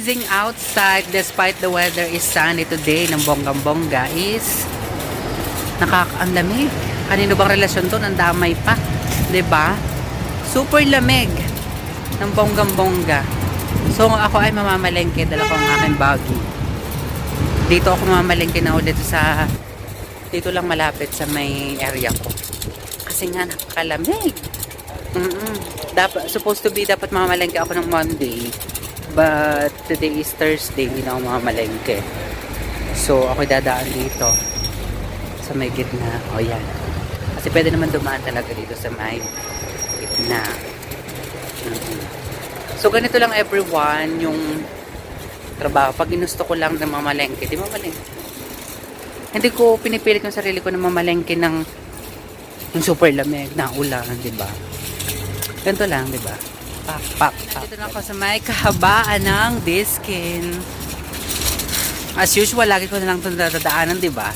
freezing outside despite the weather is sunny today ng bonggang-bongga is nakaka ang lamig. Kanino bang relasyon to? Ang damay pa. ba? Super lamig ng bonggang-bongga. So ako ay mamamalengke. Dala ko ang aking baggy. Dito ako mamamalengke na ulit sa dito lang malapit sa may area ko. Kasi nga napakalamig. Mm-mm. Dapat, supposed to be dapat mamamalengke ako ng Monday. But today is Thursday, hindi na ako mamamalengke. So ako dadaan dito sa may gitna. O yan. Kasi pwede naman dumaan talaga dito sa may gitna. Mm-mm. So ganito lang everyone yung trabaho. Pag ginusto ko lang ng mamalengke, di mamalengke. Hindi ko pinipilit yung sarili ko na mamalengke ng yung super lamig na ulan, di ba? Ganito lang, di ba? Pak, pak, pak. Dito na ako sa may kahabaan ng Diskin. As usual, lagi ko na lang itong dadaanan, di ba?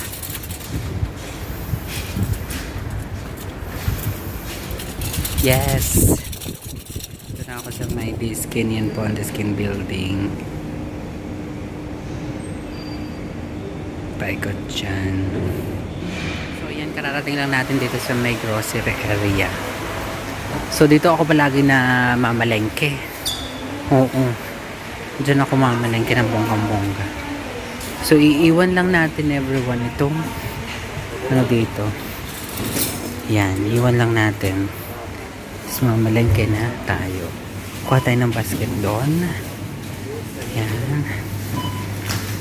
Yes. Dito na ako sa may Diskin. Yan po ang Diskin building. Paikot dyan. So yan, kararating lang natin dito sa may grocery area. So dito ako palagi na mamalengke. Oo. Diyan ako mamalengke ng bonggang-bongga. So iiwan lang natin everyone itong ano dito. Yan, iwan lang natin. Tapos mamalengke na tayo. Kuha tayo ng basket doon. Yan.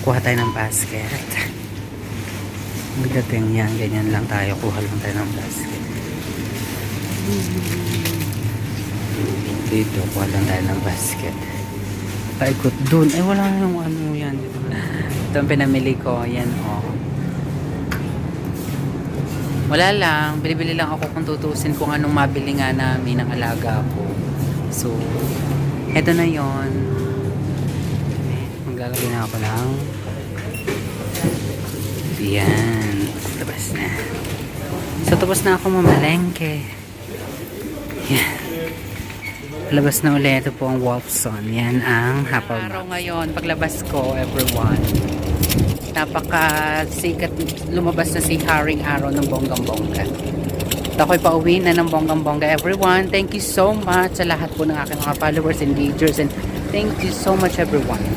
Kuha tayo ng basket. Magdating yan, ganyan lang tayo. Kuha lang tayo ng basket. Dito, kuha lang tayo ng basket. Paikot dun. Eh, wala yung ano yan. Ito ang pinamili ko. Yan, oh. Wala lang. Bili-bili lang ako kung tutusin kung anong mabili nga namin ng alaga ko. So, eto na yon Maglalagay na ako ng yan. Tapos na. So, tapos na ako mamalengke. Yan. Labas na ulit. Ito po ang Wolfson. Yan ang Apple Araw ngayon, paglabas ko, everyone. Napaka sikat lumabas na si Haring Araw ng bonggang-bongga. At ako'y pauwi na ng bonggang-bongga, everyone. Thank you so much sa lahat po ng aking mga followers and engagers. And thank you so much, everyone.